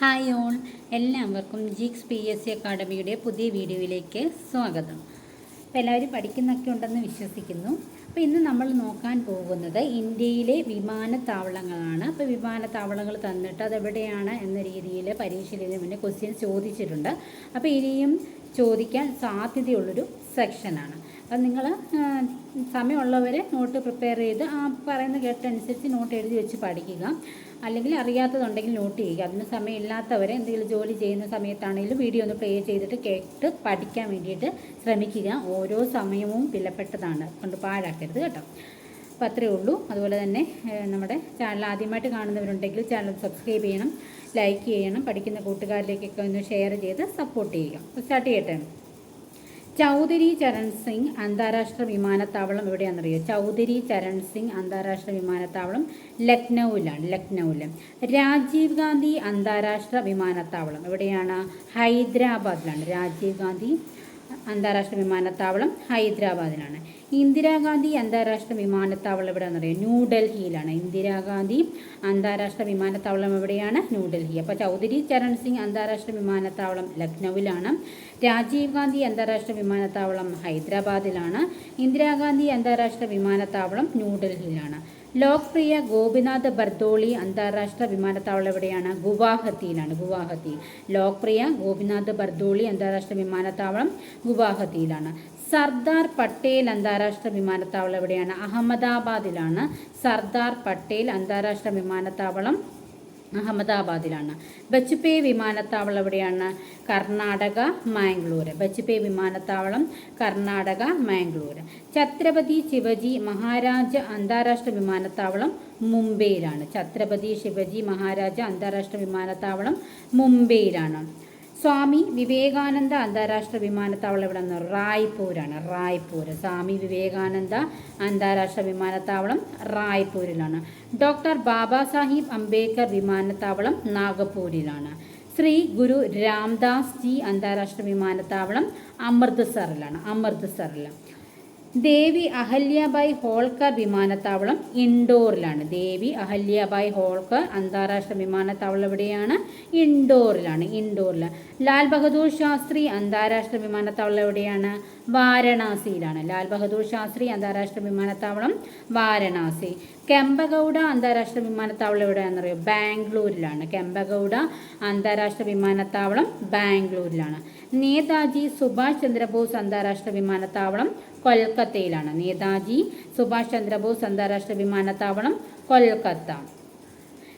Hi ഓൺ എല്ലാവർക്കും ജിക്സ് P S C അക്കാഡമിയുടെ പുതിയ വീഡിയോയിലേക്ക് സ്വാഗതം. അപ്പോൾ എല്ലാവരും പഠിക്കുന്നൊക്കെ ഉണ്ടെന്ന് വിശ്വസിക്കുന്നു. അപ്പോൾ ഇന്ന് നമ്മൾ നോക്കാൻ പോകുന്നത് ഇന്ത്യയിലെ വിമാനത്താവളങ്ങളാണ്. അപ്പോൾ വിമാനത്താവളങ്ങൾ തന്നിട്ട് അതെവിടെയാണ് എന്ന രീതിയിൽ പരീക്ഷയിൽ മുന്നേ ക്വസ്റ്റ്യൻ ചോദിച്ചിട്ടുണ്ട്. അപ്പോൾ ഇനിയും ചോദിക്കാൻ സാധ്യതയുള്ളൊരു സെക്ഷനാണ് അപ്പം നിങ്ങൾ സമയമുള്ളവർ നോട്ട് പ്രിപ്പയർ ചെയ്ത് ആ പറയുന്ന കേട്ടനുസരിച്ച് നോട്ട് എഴുതി വെച്ച് പഠിക്കുക. അല്ലെങ്കിൽ അറിയാത്തതുണ്ടെങ്കിൽ നോട്ട് ചെയ്യുക. അതിന് സമയമില്ലാത്തവരെ എന്തെങ്കിലും ജോലി ചെയ്യുന്ന സമയത്താണെങ്കിലും വീഡിയോ ഒന്ന് പ്ലേ ചെയ്തിട്ട് കേട്ട് പഠിക്കാൻ വേണ്ടിയിട്ട് ശ്രമിക്കുക. ഓരോ സമയവും വിലപ്പെട്ടതാണ്. കൊണ്ട് പാഴാക്കരുത് കേട്ടോ. അപ്പോൾ അത്രയേ ഉള്ളൂ. അതുപോലെ തന്നെ നമ്മുടെ ചാനൽ ആദ്യമായിട്ട് കാണുന്നവരുണ്ടെങ്കിൽ ചാനൽ സബ്സ്ക്രൈബ് ചെയ്യണം ലൈക്ക് ചെയ്യണം പഠിക്കുന്ന കൂട്ടുകാരിലേക്കൊക്കെ ഒന്ന് ഷെയർ ചെയ്ത് സപ്പോർട്ട് ചെയ്യുക. സ്റ്റാർട്ട് ചെയ്യട്ടെ. ചൗധരി ചരൺ സിംഗ് അന്താരാഷ്ട്ര വിമാനത്താവളം എവിടെയാണെന്നറിയോ ചൗധരി ചരൺ സിംഗ് അന്താരാഷ്ട്ര വിമാനത്താവളം ലക്നൌവിലാണ് ലക്നൌവിൽ. രാജീവ് ഗാന്ധി അന്താരാഷ്ട്ര വിമാനത്താവളം എവിടെയാണ്? ഹൈദരാബാദിലാണ്. രാജീവ് ഗാന്ധി അന്താരാഷ്ട്ര വിമാനത്താവളം ഹൈദരാബാദിലാണ്. ഇന്ദിരാഗാന്ധി അന്താരാഷ്ട്ര വിമാനത്താവളം എവിടെയാണെന്ന് അറിയാം? ന്യൂഡൽഹിയിലാണ് ഇന്ദിരാഗാന്ധി അന്താരാഷ്ട്ര വിമാനത്താവളം എവിടെയാണ്? ന്യൂഡൽഹി അപ്പോൾ ചൗധരി ചരൺ സിംഗ് അന്താരാഷ്ട്ര വിമാനത്താവളം ലക്നൌവിലാണ്. രാജീവ് ഗാന്ധി അന്താരാഷ്ട്ര വിമാനത്താവളം ഹൈദരാബാദിലാണ്. ഇന്ദിരാഗാന്ധി അന്താരാഷ്ട്ര വിമാനത്താവളം ന്യൂഡൽഹിയിലാണ് ലോക്പ്രിയ ഗോപിനാഥ് ബർദോളി അന്താരാഷ്ട്ര വിമാനത്താവളം എവിടെയാണ്? ഗുവാഹത്തിയിലാണ് ഗുവാഹത്തി. ലോക്പ്രിയ ഗോപിനാഥ് ബർദോളി അന്താരാഷ്ട്ര വിമാനത്താവളം ഗുവാഹത്തിയിലാണ്. സർദാർ പട്ടേൽ അന്താരാഷ്ട്ര വിമാനത്താവളം എവിടെയാണ്? അഹമ്മദാബാദിലാണ്. സർദാർ പട്ടേൽ അന്താരാഷ്ട്ര വിമാനത്താവളം അഹമ്മദാബാദിലാണ്. ബച്ചുപേ വിമാനത്താവളം എവിടെയാണ്? കർണാടക മാംഗ്ലൂർ ബച്ചുപേ വിമാനത്താവളം കർണാടക മാംഗ്ലൂർ ഛത്രപതി ശിവജി മഹാരാജ അന്താരാഷ്ട്ര വിമാനത്താവളം മുംബൈയിലാണ്. ഛത്രപതി ശിവജി മഹാരാജ അന്താരാഷ്ട്ര വിമാനത്താവളം മുംബൈയിലാണ്. സ്വാമി വിവേകാനന്ദ അന്താരാഷ്ട്ര വിമാനത്താവളം എവിടെ നിന്ന് റായ്പൂരാണ്. റായ്പൂർ സ്വാമി വിവേകാനന്ദ അന്താരാഷ്ട്ര വിമാനത്താവളം റായ്പൂരിലാണ്. ഡോക്ടർ ബാബാ സാഹിബ് അംബേദ്കർ വിമാനത്താവളം നാഗപ്പൂരിലാണ്. ശ്രീ ഗുരു രാംദാസ് ജി അന്താരാഷ്ട്ര വിമാനത്താവളം അമൃത്സറിലാണ്. അമൃത്സറിൽ ദേവി അഹല്യാബായ് ഹോൾക്കർ വിമാനത്താവളം ഇൻഡോറിലാണ്. ദേവി അഹല്യാബായ് ഹോൾക്കർ അന്താരാഷ്ട്ര വിമാനത്താവളം എവിടെയാണ്? ഇൻഡോറിലാണ്. ഇൻഡോറിൽ ലാൽ ബഹദൂർ ശാസ്ത്രി അന്താരാഷ്ട്ര വിമാനത്താവളം എവിടെയാണ്? വാരണാസിയിലാണ്. ലാൽ ബഹദൂർ ശാസ്ത്രി അന്താരാഷ്ട്ര വിമാനത്താവളം വാരണാസി. കെമ്പഗൗഡ അന്താരാഷ്ട്ര വിമാനത്താവളം എവിടെയാണെന്നറിയോ? ബാംഗ്ലൂരിലാണ്. കെമ്പഗൗഡ അന്താരാഷ്ട്ര വിമാനത്താവളം ബാംഗ്ലൂരിലാണ്. നേതാജി സുഭാഷ് ചന്ദ്രബോസ് അന്താരാഷ്ട്ര വിമാനത്താവളം കൊൽക്കത്തയിലാണ്. നേതാജി സുഭാഷ് ചന്ദ്രബോസ് അന്താരാഷ്ട്ര വിമാനത്താവളം കൊൽക്കത്ത.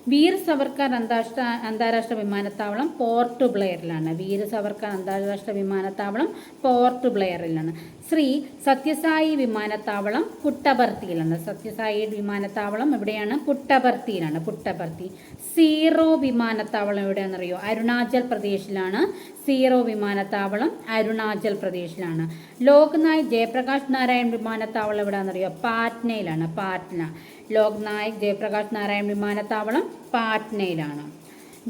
വീർ സവർക്കർ അന്താരാഷ്ട്ര അന്താരാഷ്ട്ര വിമാനത്താവളം പോർട്ട് ബ്ലെയറിലാണ്. വീർ സവർക്കർ അന്താരാഷ്ട്ര വിമാനത്താവളം പോർട്ട് ബ്ലെയറിലാണ്. ശ്രീ സത്യസായി വിമാനത്താവളം പുട്ടപർത്തിയിലാണ് സത്യസായി വിമാനത്താവളം എവിടെയാണ്? പുട്ടപർത്തിയിലാണ്. പുട്ടപർത്തി. സീറോ വിമാനത്താവളം എവിടെയാണെന്നറിയോ? അരുണാചൽ പ്രദേശിലാണ്. സീറോ വിമാനത്താവളം അരുണാചൽ പ്രദേശിലാണ്. ലോക്നായക് ജയപ്രകാശ് നാരായൺ വിമാനത്താവളം എവിടെയാണെന്നറിയോ? പാറ്റ്നയിലാണ് പാറ്റ്ന ലോക്നായക് ജയപ്രകാശ് നാരായൺ വിമാനത്താവളം പാറ്റ്നയിലാണ്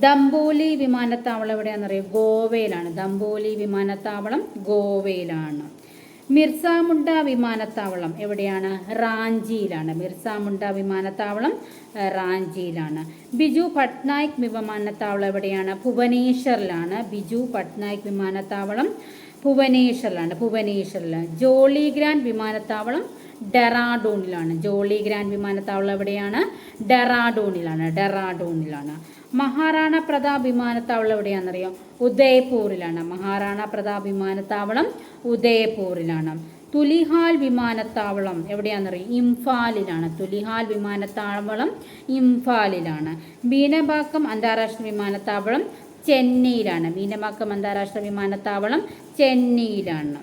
ദംബോലി വിമാനത്താവളം എവിടെയാണെന്നറിയോ? ഗോവയിലാണ്. ദംബോലി വിമാനത്താവളം ഗോവയിലാണ്. മിർസാമുണ്ട വിമാനത്താവളം എവിടെയാണ്? റാഞ്ചിയിലാണ്. മിർസാമുണ്ട വിമാനത്താവളം റാഞ്ചിയിലാണ്. ബിജു പട്നായിക് വിമാനത്താവളം എവിടെയാണ്? ഭുവനേശ്വറിലാണ്. ബിജു പട്നായിക് വിമാനത്താവളം ഭുവനേശ്വറിലാണ്. ഭുവനേശ്വറിൽ ജോളി ഗ്രാൻഡ് വിമാനത്താവളം ഡെറാഡൂണിലാണ്. ജോളി ഗ്രാൻഡ് വിമാനത്താവളം എവിടെയാണ്? ഡെറാഡൂണിലാണ്. ഡെറാഡൂണിലാണ്. മഹാറാണ പ്രതാപ് വിമാനത്താവളം എവിടെയാണെന്നറിയോ? ഉദയ്പൂരിലാണ്. മഹാറാണ പ്രതാപ് വിമാനത്താവളം ഉദയ്പൂരിലാണ്. തുലിഹാൽ വിമാനത്താവളം എവിടെയാണെന്നറിയാം? ഇംഫാലിലാണ്. തുലിഹാൽ വിമാനത്താവളം ഇംഫാലിലാണ്. ബീനബാക്കം അന്താരാഷ്ട്ര വിമാനത്താവളം ചെന്നൈയിലാണ്. മീനമാക്കം അന്താരാഷ്ട്ര വിമാനത്താവളം ചെന്നൈയിലാണ്.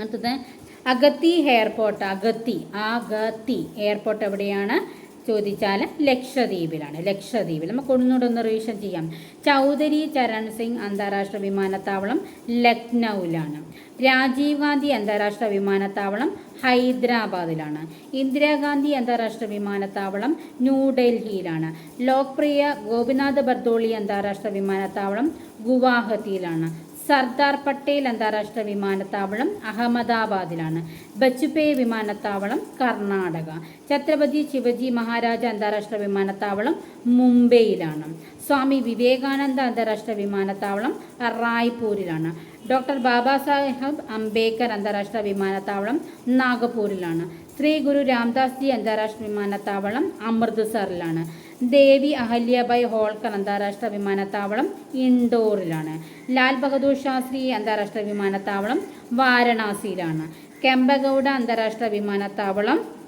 അടുത്തത് അഗത്തി എയർപോർട്ട്. അഗത്തി അഗത്തി എയർപോർട്ട് എവിടെയാണ്? ചോദിച്ചാൽ ലക്ഷദ്വീപിലാണ്. ലക്ഷദ്വീപിൽ നമുക്ക് ഒന്നുകൂടെ ഒന്ന് റിവിഷൻ ചെയ്യാം. ചൗധരി ചരൺ സിംഗ് അന്താരാഷ്ട്ര വിമാനത്താവളം ലക്നൌവിലാണ് രാജീവ് ഗാന്ധി അന്താരാഷ്ട്ര വിമാനത്താവളം ഹൈദരാബാദിലാണ്. ഇന്ദിരാഗാന്ധി അന്താരാഷ്ട്ര വിമാനത്താവളം ന്യൂഡൽഹിയിലാണ്. ലോക്പ്രിയ ഗോപിനാഥ് ബർദോളി അന്താരാഷ്ട്ര വിമാനത്താവളം ഗുവാഹത്തിയിലാണ്. സർദാർ പട്ടേൽ അന്താരാഷ്ട്ര വിമാനത്താവളം അഹമ്മദാബാദിലാണ്. ബച്ചുപേ വിമാനത്താവളം കർണാടക. ഛത്രപതി ശിവജി മഹാരാജ അന്താരാഷ്ട്ര വിമാനത്താവളം മുംബൈയിലാണ്. സ്വാമി വിവേകാനന്ദ അന്താരാഷ്ട്ര വിമാനത്താവളം റായ്പൂരിലാണ്. ഡോക്ടർ ബാബാ സാഹേബ് അംബേദ്കർ അന്താരാഷ്ട്ര വിമാനത്താവളം നാഗപൂരിലാണ്. ശ്രീ ഗുരു രാംദാസ് ജി അന്താരാഷ്ട്ര വിമാനത്താവളം അമൃത്സറിലാണ്. ദേവി അഹല്യബായ് ഹോൾക്കർ അന്താരാഷ്ട്ര വിമാനത്താവളം ഇൻഡോറിലാണ്. ലാൽ ബഹദൂർ ശാസ്ത്രി അന്താരാഷ്ട്ര വിമാനത്താവളം വാരണാസിയിലാണ്. കെമ്പഗൌഡ അന്താരാഷ്ട്ര വിമാനത്താവളം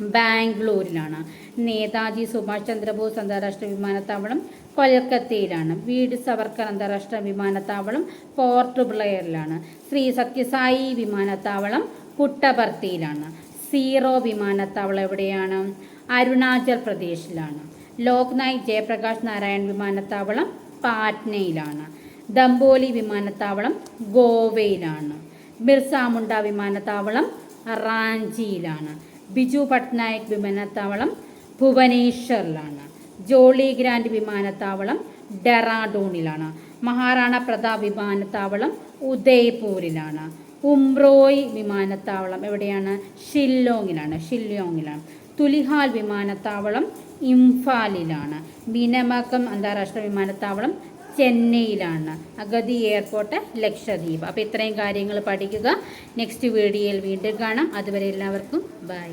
ബാംഗ്ലൂരിലാണ്. നേതാജി സുഭാഷ് ചന്ദ്രബോസ് അന്താരാഷ്ട്ര വിമാനത്താവളം കൊൽക്കത്തയിലാണ്. വീട് സവർക്കർ അന്താരാഷ്ട്ര വിമാനത്താവളം പോർട്ട് ബ്ലെയറിലാണ്. ശ്രീ സത്യസായി വിമാനത്താവളം പുട്ടപർത്തിയിലാണ്. സീറോ വിമാനത്താവളം എവിടെയാണ്? അരുണാചൽ പ്രദേശിലാണ്. ലോക്നായക് ജയപ്രകാശ് നാരായൺ വിമാനത്താവളം പാറ്റ്നയിലാണ്. ദംബോലി വിമാനത്താവളം ഗോവയിലാണ്. ബിർസ മുണ്ട വിമാനത്താവളം റാഞ്ചിയിലാണ്. ബിജു പട്നായക് വിമാനത്താവളം ഭുവനേശ്വറിലാണ്. ജോളി ഗ്രാൻഡ് വിമാനത്താവളം ഡെറാഡൂണിലാണ്. മഹാറാണ പ്രതാപ് വിമാനത്താവളം ഉദയ്പൂരിലാണ്. ഉംറോയ് വിമാനത്താവളം എവിടെയാണ്? ഷില്ലോങ്ങിലാണ്. ഷില്ലോങ്ങിലാണ്. തുലിഹാൽ വിമാനത്താവളം ഇംഫാലിലാണ്. ബിനമക്കം അന്താരാഷ്ട്ര വിമാനത്താവളം ചെന്നൈയിലാണ്. അഗതി എയർപോർട്ട് ലക്ഷദ്വീപ്. അപ്പോൾ ഇത്രയും കാര്യങ്ങൾ പഠിക്കുക. നെക്സ്റ്റ് വീഡിയോയിൽ വീണ്ടും കാണാം. അതുവരെ എല്ലാവർക്കും ബൈ